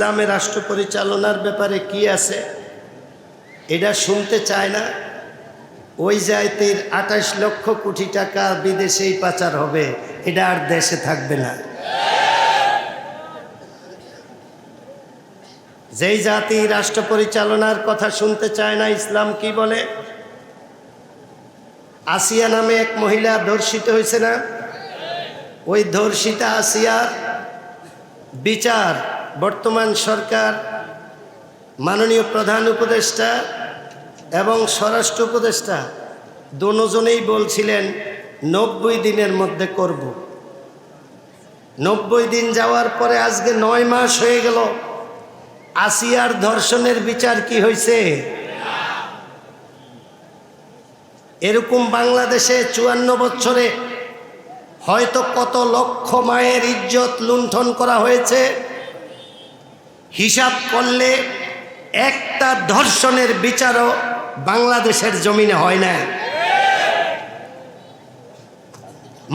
ইসলামে রাষ্ট্র পরিচালনার ব্যাপারে কি আছে? এটা শুনতে চায় না। ওই জায়তির আঠাশ লক্ষ কোটি টাকা বিদেশেই পাচার হবে, এটা আর দেশে থাকবে না। যেই জাতি রাষ্ট্র পরিচালনার কথা শুনতে চায় না, ইসলাম কি বলে? আসিয়া নামে এক মহিলা ধর্ষিত হয়েছে না? ওই ধর্ষিতা আসিয়ার বিচার বর্তমান সরকার, মাননীয় প্রধান উপদেষ্টা এবং স্বরাষ্ট্র উপদেষ্টা দুজনেই বলছিলেন, নব্বই দিনের মধ্যে করব। নব্বই দিন যাওয়ার পরে আজকে নয় মাস হয়ে গেল। আসিয়ার ধর্ষণের বিচার কি হয়েছে এরকম বাংলাদেশে চুয়ান্ন বছরে হয়তো কত লক্ষ মায়ের ইজ্জত লুণ্ঠন করা হয়েছে। হিসাব করলে একটা ধর্ষণের বিচারও বাংলাদেশের জমিনে হয় না।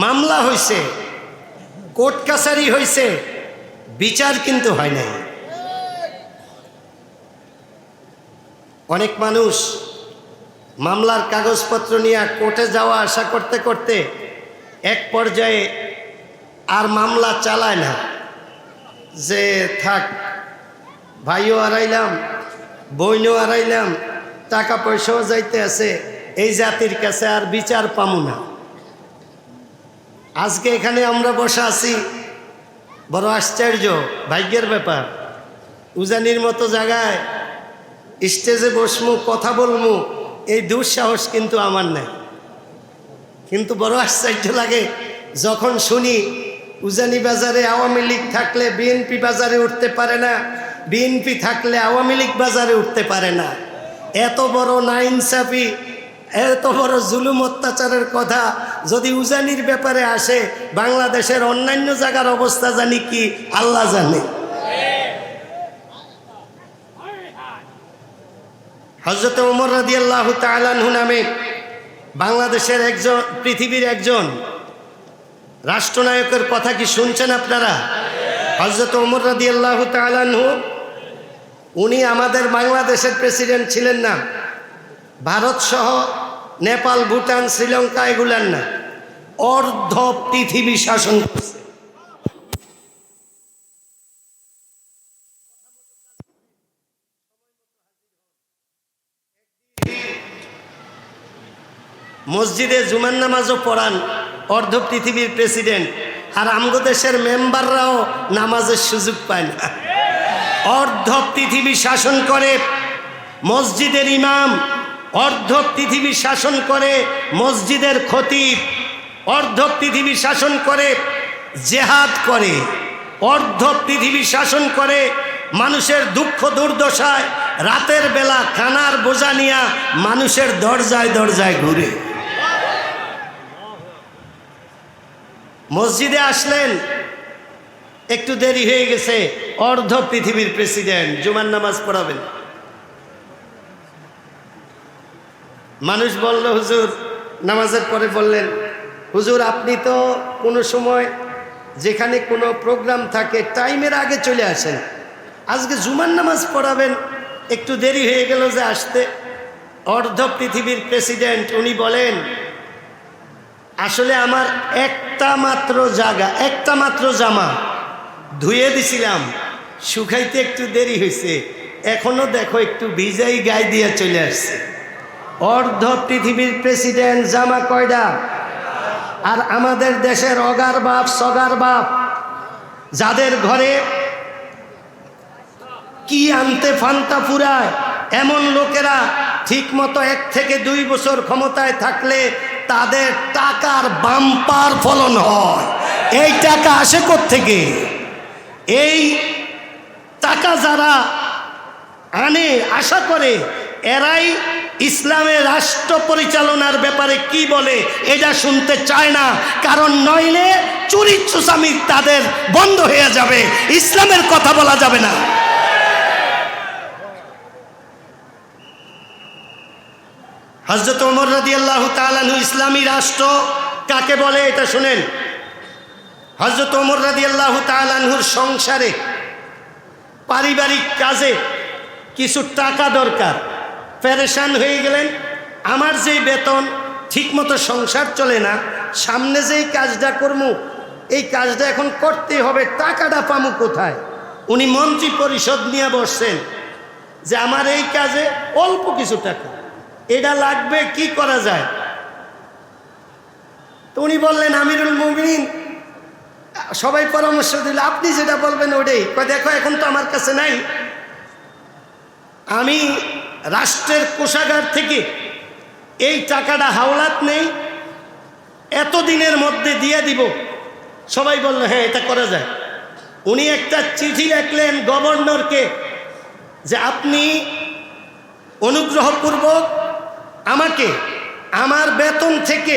মামলা হয়েছে কোর্ট কাছারি হয়েছে বিচার কিন্তু হয় নাই। অনেক মানুষ মামলার কাগজপত্র নিয়ে কোর্টে যাওয়া আশা করতে করতে এক পর্যায়ে আর মামলা চালায় না, যে থাক ভাইও হারাইলাম বইনও হারাইলাম, টাকা পয়সাও যাইতে আছে, এই জাতির কাছে আর বিচার পামু না। আজকে এখানে আমরা বসে আছি, বড় আশ্চর্য, ভাগ্যের ব্যাপার। উজানির মতো জায়গায় স্টেজে বসমু, কথা বলমু, এই দুঃসাহস কিন্তু আমার নাই। কিন্তু বড় আশ্চর্য লাগে, যখন শুনি উজানি বাজারে আওয়ামী লীগ থাকলে বিএনপি বাজারে উঠতে পারে না বিএনপি থাকলে আওয়ামী লীগ বাজারে উঠতে পারে না। এত বড় নাইনসাফি, এত বড় জুলুম অত্যাচারের কথা যদি উজানির ব্যাপারে আসে, বাংলাদেশের অন্যান্য জায়গার অবস্থা জানি কি, আল্লাহ জানে। হজরত উমর রাদি আল্লাহ তালানহু নামে বাংলাদেশের একজন, পৃথিবীর একজন রাষ্ট্রনায়কের কথা কি শুনছেন আপনারা? হজরত উমর রাদি আল্লাহ তালানহু উনি আমাদের বাংলাদেশের প্রেসিডেন্ট ছিলেন না। ভারত সহ নেপাল, ভুটান, শ্রীলঙ্কা এগুলার না। অর্ধ পৃথিবী শাসন করছে। মসজিদে জুমান নামাজও পড়ান অর্ধ পৃথিবীর প্রেসিডেন্ট। আর আমগো দেশের মেম্বাররাও নামাজের সুযোগ পায় না। অর্ধ পৃথিবী শাসন করে মসজিদের ইমাম, অর্ধ পৃথিবী শাসন করে মসজিদের খতিব, অর্ধ পৃথিবী শাসন করে জেহাদ করে, অর্ধ পৃথিবী শাসন করে মানুষের দুঃখ দুর্দশায় রাতের বেলা খানার বোঝা নিয়া মানুষের দরজায় দরজায় ঘুরে। মসজিদে আসলেন একটু দেরি হয়ে গেছে, অর্ধ পৃথিবীর প্রেসিডেন্ট জুমার নামাজ পড়াবেন। মানুষ বলল, হুজুর, নামাজের পরে বললেন, হুজুর, আপনি তো কোনো সময় যেখানে কোনো প্রোগ্রাম থাকে, টাইমের আগে চলে আসেন। আজকে জুমার নামাজ পড়াবেন, একটু দেরি হয়ে গেল যে আসতে। অর্ধ পৃথিবীর প্রেসিডেন্ট, উনি বলেন, আসলে আমার একটা মাত্র জায়গা, একটা মাত্র জামা ধুয়ে দিছিলাম। শুকাইতে একটু দেরি হয়েছে এখনও দেখো একটু ভিজাই গায়ে দিয়ে চলে আসছে। অর্ধ পৃথিবীর প্রেসিডেন্ট জামা কয়ডা? আর আমাদের দেশের অগার বাপ, সগার বাপ, যাদের ঘরে কি আনতে ফান্তা ফুরায়, এমন লোকেরা ঠিক মতো এক থেকে দুই বছর ক্ষমতায় থাকলে তাদের টাকার বাম্পার ফলন হয়। এই টাকা আসে থেকে এই টাকা যারা আনে, আশা করে, এরাই ইসলামের রাষ্ট্র পরিচালনার ব্যাপারে কি বলে এটা শুনতে চায় না। কারণ নইলে চুরি চুসামি তাদের বন্ধ হয়ে যাবে। ইসলামের কথা বলা যাবে না। হজরত ওমর রাদি আল্লাহ তালানু ইসলামী রাষ্ট্র কাকে বলে এটা শুনেন? হজরত ওমর রাদি আল্লাহ তালানহুর সংসারে পারিবারিক কাজে কিছু টাকা দরকার। প্যারেশান হয়ে গেলেন। আমার যেই বেতন ঠিকমতো সংসার চলে না, সামনে যেই কাজটা করব এই কাজটা এখন করতে হবে, টাকাটা পামু কোথায়? উনি মন্ত্রী পরিষদ নিয়ে বসছেন যে আমার এই কাজে অল্প কিছু টাকা, এটা লাগবে কি করা যায়? তো উনি বললেন, আমিরুল মুমিন সবাই পরামর্শ দিল, আপনি যেটা বলবেন ওটাই। দেখো, এখন তো আমার কাছে নাই। আমি রাষ্ট্রের কোষাগার থেকে এই টাকাটা হাওলাত নেই, এতদিনের মধ্যে দিয়ে দিব। সবাই বলল হ্যাঁ এটা করা যায়। উনি একটা চিঠি লিখলেন গভর্নরকে যে, আপনি অনুগ্রহপূর্বক আমাকে আমার বেতন থেকে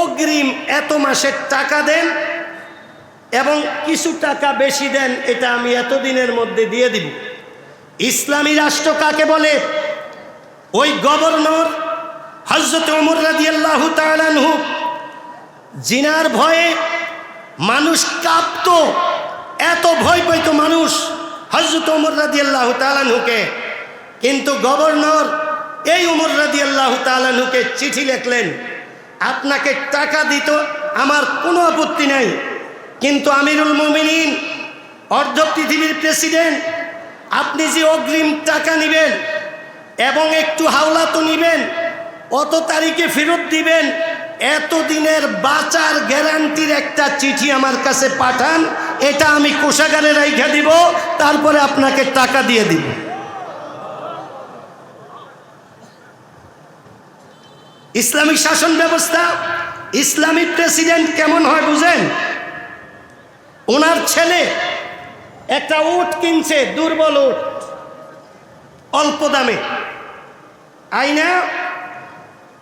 অগ্রিম এত মাসের টাকা দেন কিছু টাকা বেশি দেন, এটা আমি এতদিনের মধ্যে দিয়ে দিব। ইসলামী রাষ্ট্র কাকে বলে? ওই গভর্নর হজরত ওমর রাদিয়াল্লাহু তাআলাহু জিনার ভয়ে মানুষ কাঁপত, এত ভয় পাইত মানুষ হজরত ওমর রাদিয়াল্লাহু তাআলাহুকে কিন্তু গভর্নর এই উমর রাদিয়াল্লাহু তাআলাহুকে চিঠি লিখলেন, আপনাকে টাকা দিত, আমার কোনো আপত্তি নাই। কিন্তু আমিরুল মুমিনিন, অর্ধ পৃথিবীর প্রেসিডেন্ট, আপনি যে অগ্রিম টাকা নেবেন এবং একটু হাওলা তো নেবেন, অত তারিখে ফেরত দিবেন, এতদিনের বাঁচার গ্যারান্টির একটা চিঠি আমার কাছে পাঠান, এটা আমি কোষাগারে রাইখা দিব, তারপরে আপনাকে টাকা দিয়ে দিব। ইসলামিক শাসন ব্যবস্থা, ইসলামিক প্রেসিডেন্ট কেমন হয় বুঝেন? ওনার ছেলে একটা উট কিনছে, দুর্বল উট, অল্প দামে। আইনা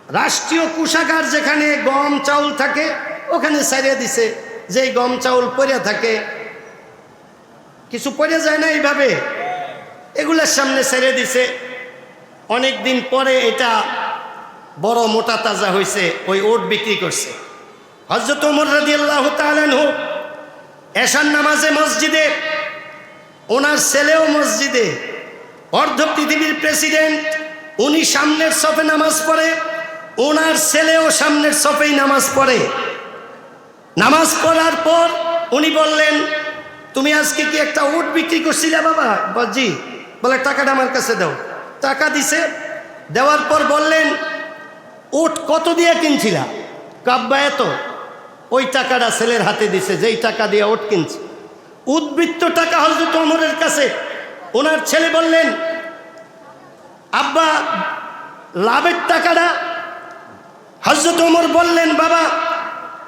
রাষ্ট্রীয় কোষাগার যেখানে গম চাউল থাকে, ওখানে সারিয়ে দিছে। যে গম চাউল পরে থাকে, কিছু পরে যায় না এইভাবে। এগুলোর সামনে ছেড়ে দিছে। অনেক দিন পরে এটা বড় মোটা তাজা হয়েছে ওই ওট বিক্রি করছে। হজরত ওমর রাজি আল্লাহ তালেন হোক এশার নামাজে মসজিদে, ওনার ছেলেও মসজিদে। অর্ধ পৃথিবীর প্রেসিডেন্ট, উনি সামনের সফে নামাজ পড়ে, ওনার ছেলেও সামনের সফেই নামাজ পড়ে। নামাজ পড়ার পর উনি বললেন, তুমি আজকে কি একটা উট বিক্রি করছিলে বাবা? জি। বলে, টাকাটা আমার কাছে দাও। টাকা দিছে। দেওয়ার পর বললেন, উট কত দিয়ে কিনছিলা? কাব্বা এত। ওই টাকাটা ছেলের হাতে দিছে, যেই টাকা দিয়ে ওট কিনছে। উদ্বৃত্ত টাকা হজরত অমরের কাছে। ওনার ছেলে বললেন, আব্বা, লাভের টাকাটা? হজরত ওমর বললেন, বাবা,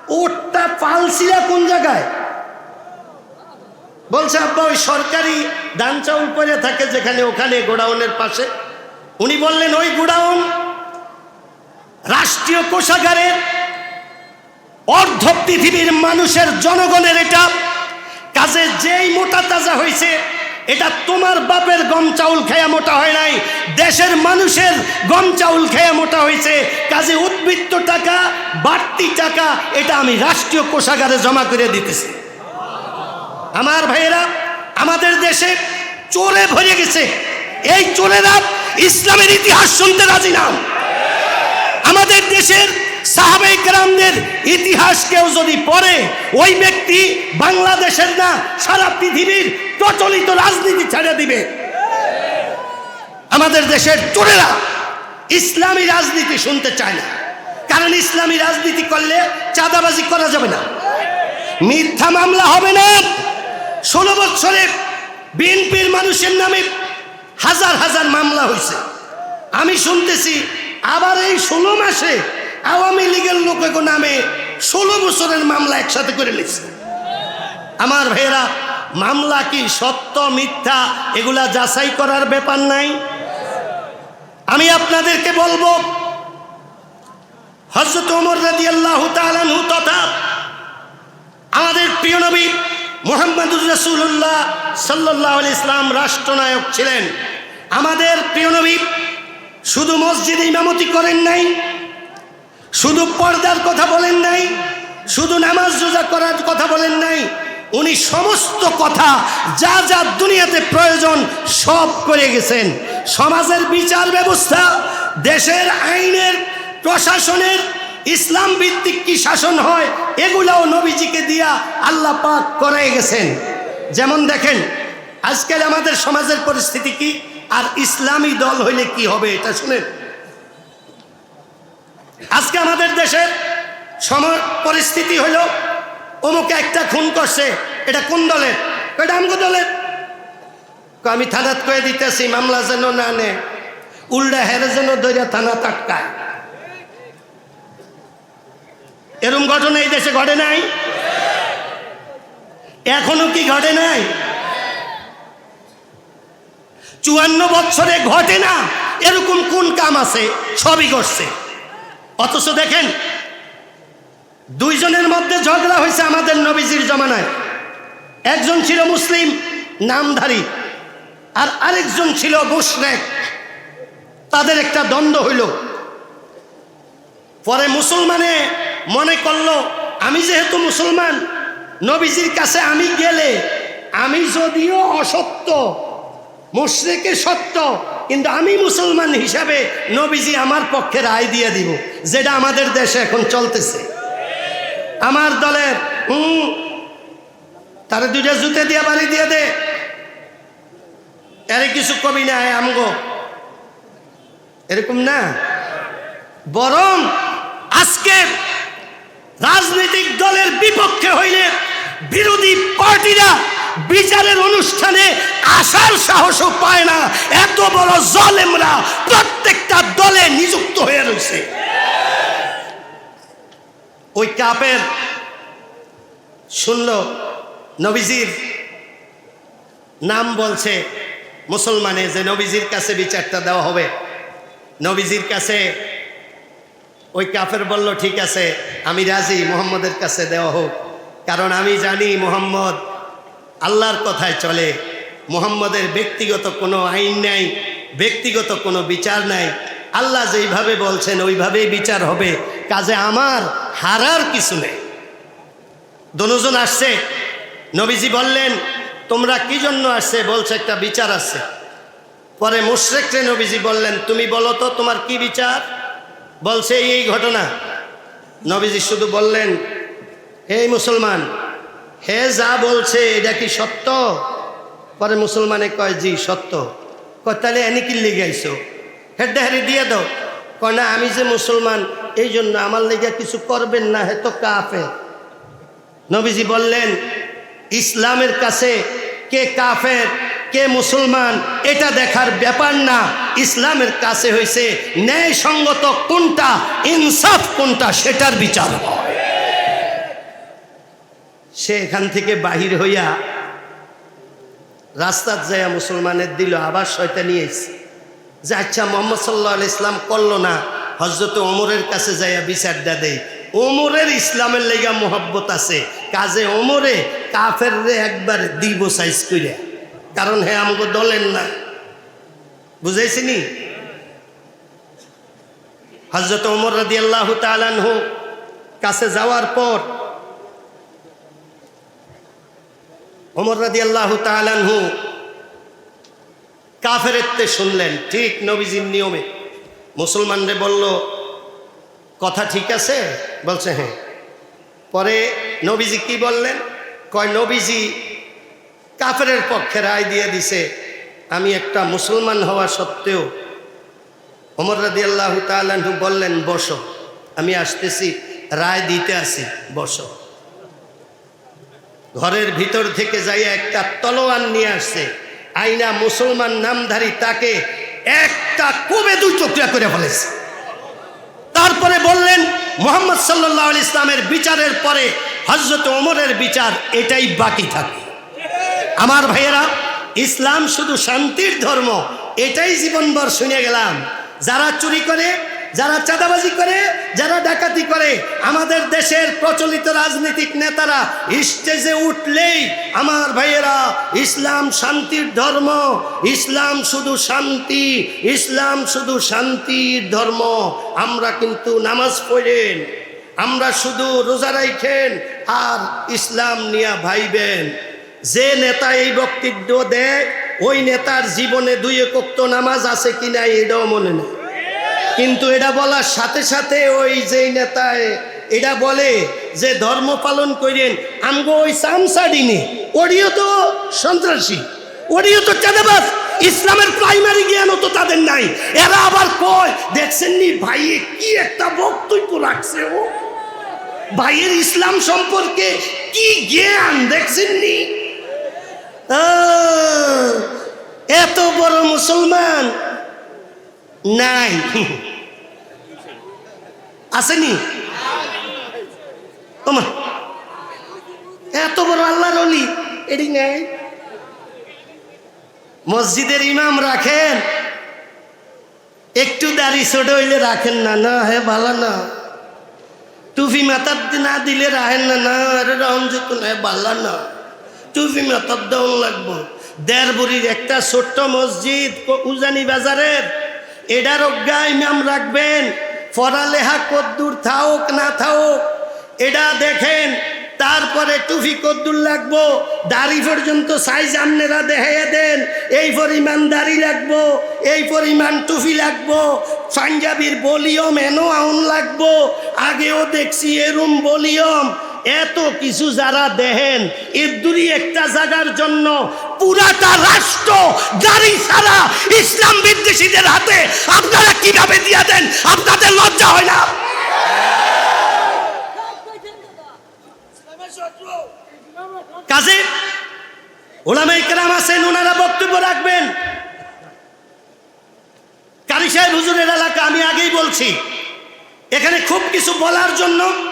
ওটটা পালছিলা কোন জায়গায়? বলছে, আব্বা, ওই সরকারি ধান চাউল পরে থাকে যেখানে, ওখানে, গোডাউনের পাশে। উনি বললেন, ওই গোডাউন রাষ্ট্রীয় কোষাগারের অর্ধ পৃথিবীর মানুষের জনগণের এটা। কাজে যেই মোটা তাজা হয়েছে, এটা তোমার বাপের গম চাউল খেয়া মোটা হয় নাই, দেশের মানুষের গম চাউল খেয়া মোটা হয়েছে। কাজে উদ্বৃত্ত টাকা, বাড়তি টাকা, এটা আমি রাষ্ট্রীয় কোষাগারে জমা করে দিতেছি। আমার ভাইয়েরা, আমাদের দেশে চোরে ভরে গেছে। এই চোরেরা ইসলামের ইতিহাস শুনতে রাজি না। আমাদের দেশের সাহাবে গ্রামদের ইতিহাস কেউ যদি পড়ে, ওই ব্যক্তি বাংলাদেশের না, সারা পৃথিবীর প্রচলিত রাজনীতি ছেড়ে দিবে। আমাদের দেশের চোরেরা ইসলামী রাজনীতি শুনতে চায় না। কারণ ইসলামী রাজনীতি করলে চাঁদাবাজি করা যাবে না। মিথ্যা মামলা হবে না। ষোলো বছরে বিএনপির মানুষের নামে হাজার হাজার মামলা হয়েছে আমি শুনতেছি আবার এই ষোলো মাসে আওয়ামী লীগের লোকের নামে ষোলো বছরের মামলা একসাথে করে নিচ্ছে আমার ভাইয়েরা, মামলা কি সত্য, মিথ্যা, এগুলা যাচাই করার ব্যাপার নাই। আমি আপনাদেরকে বলব হজরত ওমর রাদি আল্লাহ তথা আমাদের প্রিয় নবী মোহাম্মদুর রসুল্লাহ সাল্লাহ ইসলাম রাষ্ট্রনায়ক ছিলেন। আমাদের প্রিয় নবী শুধু মসজিদে ইমামতি করেন নাই শুধু পর্দার কথা বলেন নাই, শুধু নামাজ রোজা করার কথা বলেন নাই, উনি সমস্ত কথা, যা যা দুনিয়াতে প্রয়োজন সব করে গেছেন। সমাজের বিচার ব্যবস্থা, দেশের আইনের, প্রশাসনের, ইসলাম ভিত্তিক কি শাসন হয়, এগুলাও নবীজিকে দিয়া আল্লাহ পাক করে গেছেন। যেমন দেখেন, আজকাল আমাদের সমাজের পরিস্থিতি কি, আর ইসলামী দল হইলে কি হবে, এটা শুনেন। আজকে আমাদের দেশের সময় পরিস্থিতি হলো, অমুকে একটা খুন করছে, এটা কোন দলের? এটা আমগো দলের। আমি থানাত কয়ে দিতেছি, মামলা যেন না নে, উল্টা হেরে যেন দৈরা থানা তাটকায় এরম ঘটনা এই দেশে ঘটে নাই? এখনও কি ঘটে নাই? চুয়ান্ন বছরে ঘটে না, এরকম কোন কাম আছে? সবই ঘটছে। অথচ দেখেন, দুইজনের মধ্যে ঝগড়া হয়েছে আমাদের নবীজির জমানায়। একজন ছিল মুসলিম, নামধারী, আর আরেকজন ছিল মুশরেক তাদের একটা দ্বন্দ্ব হইল। পরে মুসলমানে মনে করল, আমি যেহেতু মুসলমান, নবীজির কাছে আমি গেলে, আমি যদিও অসত্য, মুশরেকে সত্য কিন্তু আমি মুসলমান হিসাবে নবীজি আমার পক্ষে রায় দিয়ে দিব, যেটা আমাদের দেশে এখন চলতেছে। আমার দলের, হুম, তারে দুইটা জুতে দিয়ে বাড়ি দিয়ে দে। এর কিছু কবি না আমগো। এরকম না। বরং আজকে রাজনৈতিক দলের বিপক্ষে হইলে বিরোধী পার্টিরা বিচারের অনুষ্ঠানে আসার সাহসও পায় না। এত বড় জলেমরা প্রত্যেকটা দলে নিযুক্ত হয়ে রয়েছে। ওই কাপের শুনল নবীজির নাম বলছে মুসলমানে যে নবীজির কাছে বিচারটা দেওয়া হবে। নবীজির কাছে ওই কাফের বলল, ঠিক আছে, আমি রাজি, মোহাম্মদের কাছে দেওয়া হোক। কারণ আমি জানি মোহাম্মদ আল্লাহর কথায় চলে। মোহাম্মদের ব্যক্তিগত কোনো আইন নাই, ব্যক্তিগত কোনো বিচার নাই। আল্লাহ যেইভাবে বলছেন, ওইভাবেই বিচার হবে। কাজে আমার হারার কিছু নেই। দনুজন আসছে। নবীজি বললেন, তোমরা কি জন্য আসছে? বলছে, একটা বিচার আছে। পরে মুশরেকরে নবীজি বললেন, তুমি বলো তো, তোমার কি বিচার? বলছে এই ঘটনা। নবীজি শুধু বললেন, এই মুসলমান হে যা বলছে, এটা কি সত্য? পরে মুসলমানে কয়, জি, সত্য। কয়, তাহলে এনে কি লিগাইছো হেড্ডা হেরি দিয়ে দাও। কয়, না, আমি যে মুসলমান, এই জন্য আমার লেগে কিছু করবেন না, হে তো কাফে নবীজি বললেন, ইসলামের কাছে কে কাফের, কে মুসলমান, এটা দেখার ব্যাপার না। ইসলামের কাছে হয়েছে ন্যায়সঙ্গত কোনটা, ইনসাফ কোনটা, সেটার বিচার। হয় সে এখান থেকে বাহির হইয়া রাস্তার যাইয়া মুসলমানের দিল আবার শয়তা নিয়ে এসে যে আচ্ছা মোহাম্মদ সাল্লাহ ইসলাম করল না হজরত ওমরের কাছে যাইয়া বিচারটা দেয় ওমরের ইসলামের লেগা মোহব্বত আছে। কাজে ওমরে কাফের রে একবার দিব সাইজ কইরা। কারণ হে আমাকে দলেন না। বুঝাইছিনি? হজরত ওমর রাদি আল্লাহ তালানহু কাছে যাওয়ার পর ওমর রাদি আল্লাহ তালানহু কাফেরেত্তে শুনলেন, ঠিক নবীজির নিয়মে। মুসলমানরে বলল, কথা ঠিক আছে? বলছে হ্যাঁ। পরে নবীজি কি বললেন? কয়, নবীজি কাফেরের পক্ষে রায় দিয়ে দিছে, আমি একটা মুসলমান হওয়া সত্ত্বেও। অমর রাদি আল্লাহ তালু বললেন, বসো, আমি আসতেছি, রায় দিতে আসি, বসো। ঘরের ভিতর থেকে যাই একটা তলোয়ার নিয়ে আসছে। আইনা মুসলমান নামধারী তাকে একটা কবে দুই চোখরা করে ফেলেছে। তারপরে বললেন, মোহাম্মদ সাল্লাহ ইসলামের বিচারের পরে হজরত ওমরের বিচার এটাই বাকি থাকে। আমার ভাইয়েরা, ইসলাম শুধু শান্তির ধর্ম, এটাই জীবনভর শুনে গেলাম। যারা চুরি করে যারা চাঁদাবাজি করে, যারা ডাকাতি করে, আমাদের দেশের প্রচলিত রাজনৈতিক নেতারা স্টেজে উঠলেই আমার ভাইয়েরা, ইসলাম শান্তির ধর্ম, ইসলাম শুধু শান্তি, ইসলাম শুধু শান্তির ধর্ম। আমরা কিন্তু নামাজ পড়েন, আমরা শুধু রোজা রাইখেন আর ইসলাম নিয়া ভাইবেন। যে নেতা এই বক্তব্য দেয়, ওই নেতার জীবনে দুই একক নামাজ আছে কিনা এটাও মনে নেই। কিন্তু এটা বলার সাথে সাথে ওই যে নেতায় এটা বলে যে ধর্ম পালন করেন, আমগো ওই সামসাডিনে ওরিও তো সন্ত্রাসী, ওরিও তো চাঁদাবাস ইসলামের প্রাইমারি জ্ঞানও তো তাদের নাই। এরা আবার কয় দেখছেন নি ভাই কি একটা বক্তব্য রাখছে ও? ভাইয়ের ইসলাম সম্পর্কে কি জ্ঞান দেখছেন নি এত বড় মুসলমান নাই আসেনি ওমা এত বড় আল্লাহর অলি এটি নাই মসজিদের ইমাম রাখেন একটু দাড়ি ছোট হইলে রাখেন না না হে ভালো না টুপি মাথার না দিলে রাখেন না না আরে রাউন যেত না ভালো না টুপি মাথার দেওয়ান লাগবো দেড় বুড়ির একটা ছোট্ট মসজিদ উজানি বাজারের এটার অজ্ঞা ইমাম রাখবেন। পড়ালেখা কদ্দূর থাওক না থাওক এটা দেখেন, তারপরে টুফি কদ্দুর লাগবো, দাড়ি পর্যন্ত সাইজ আপনারা দেখাইয়া দেন, এই পরিমাণ দাড়ি লাগবো, এই পরিমাণ টুফি লাগবো, পাঞ্জাবির বলিয়ম এনো আউন লাগবো, আগেও দেখছি এরম বলিয়ম এত কিছু যারা দেহেন এর একটা জায়গার জন্য পুরাটা রাষ্ট্র, গাড়ি ছাড়া ইসলাম বিদ্বেষীদের হাতে আপনারা কীভাবে দিয়ে দেন? আপনাদের লজ্জা হয় না? কাজে ওলামাই কেরাম আছেন, ওনারা বক্তব্য রাখবেন। কারি সাহেব, হুজুরের এলাকা আমি আগেই বলছি। এখানে খুব কিছু বলার জন্য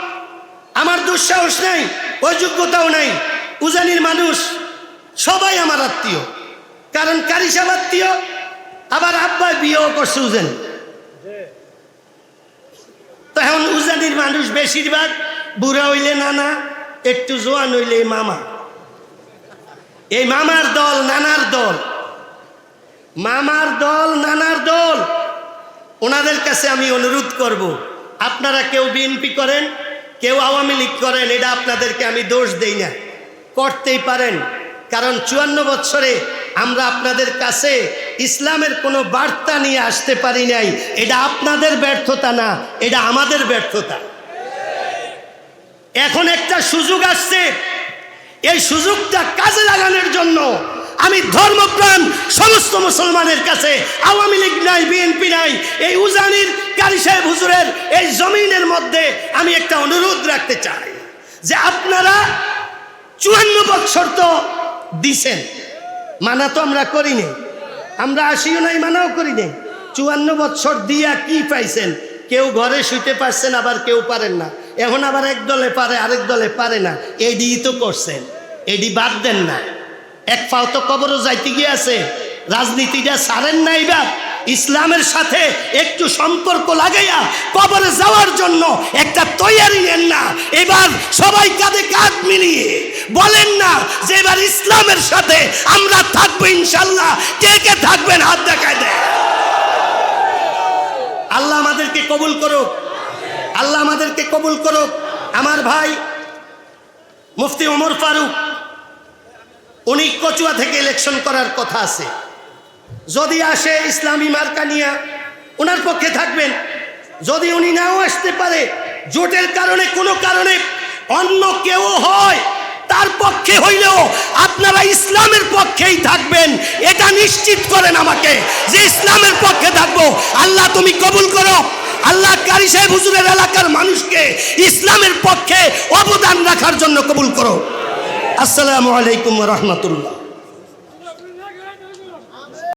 আমার দুঃসাহস নাই ওই যোগ্যতাও নাই। উজানির মানুষ সবাই আমার আত্মীয়। কারণ কারি সাহেব আত্মীয়, আবার আব্বাই বিয়েও করছে উজান। তখন উজানির মানুষ বেশিরভাগ বুড়া হইলে নানা, একটু জোয়ান হইলে মামা। এই মামার দল, নানার দল। মামার দল, নানার দল। ওনাদের কাছে আমি অনুরোধ করব, আপনারা কেউ বিএনপি করেন কেউ আওয়ামী লীগ করেন, এটা আপনাদেরকে আমি দোষ দেই না। করতেই পারেন, কারণ চুয়ান্ন বছরে আমরা আপনাদের কাছে ইসলামের কোনো বার্তা নিয়ে আসতে পারি নাই। এটা আপনাদের ব্যর্থতা না, এটা আমাদের ব্যর্থতা। এখন একটা সুযোগ আসছে, এই সুযোগটা কাজে লাগানোর জন্য আমি ধর্মপ্রাণ, সমস্ত মুসলমানের কাছে আওয়ামী লীগ নাই, বিএনপি নাই, এই উজানির কারি সাহেব, হুজুরের এই জমিনের মধ্যে আমি একটা অনুরোধ রাখতে চাই যে আপনারা চুয়ান্ন বৎসর তো দিছেন, মানা তো আমরা করিনি। আমরা আসিও নাই, মানাও করিনি। চুয়ান্ন বৎসর দিয়া কি পাইছেন? কেউ ঘরে শুইতে পারছেন, আবার কেউ পারেন না। এখন আবার এক দলে পারে, আরেক দলে পারে না। এডি তো করছেন, এডি বাদ দেন না। এক পাও তো কবরও যাইতে গিয়েছে। রাজনীতিটা সারেন না এবার। ইসলামের সাথে একটু সম্পর্ক লাগাইয়া কবরে যাওয়ার জন্য একটা তৈয়ারি নেন না। এবার সবাই কাঁধে কাঁধ মিলিয়ে বলেন না যে এবার ইসলামের সাথে আমরা থাকব ইনশাল্লাহ। কে কে থাকবেন হাত দেখায় দেয় আল্লাহ আমাদেরকে কবুল করুক। আল্লাহ আমাদেরকে কবুল করুক। আমার ভাই মুফতি ওমর ফারুক, উনি কচুয়া থেকে ইলেকশন করার কথা আছে। যদি আসে ইসলামী মার্কা নিয়ে, ওনার পক্ষে থাকবেন। যদি উনি নাও আসতে পারে, জোটের কারণে কোনো কারণে অন্য কেউ হয়, তার পক্ষে হইলেও আপনারা ইসলামের পক্ষেই থাকবেন। এটা নিশ্চিত করেন আমাকে যে ইসলামের পক্ষে থাকব। আল্লাহ তুমি কবুল করো। আল্লাহ কারি সাহেব হুজুরের এলাকার মানুষকে ইসলামের পক্ষে অবদান রাখার জন্য কবুল করো। আসসালামু আলাইকুম রহমতুল্লাহ।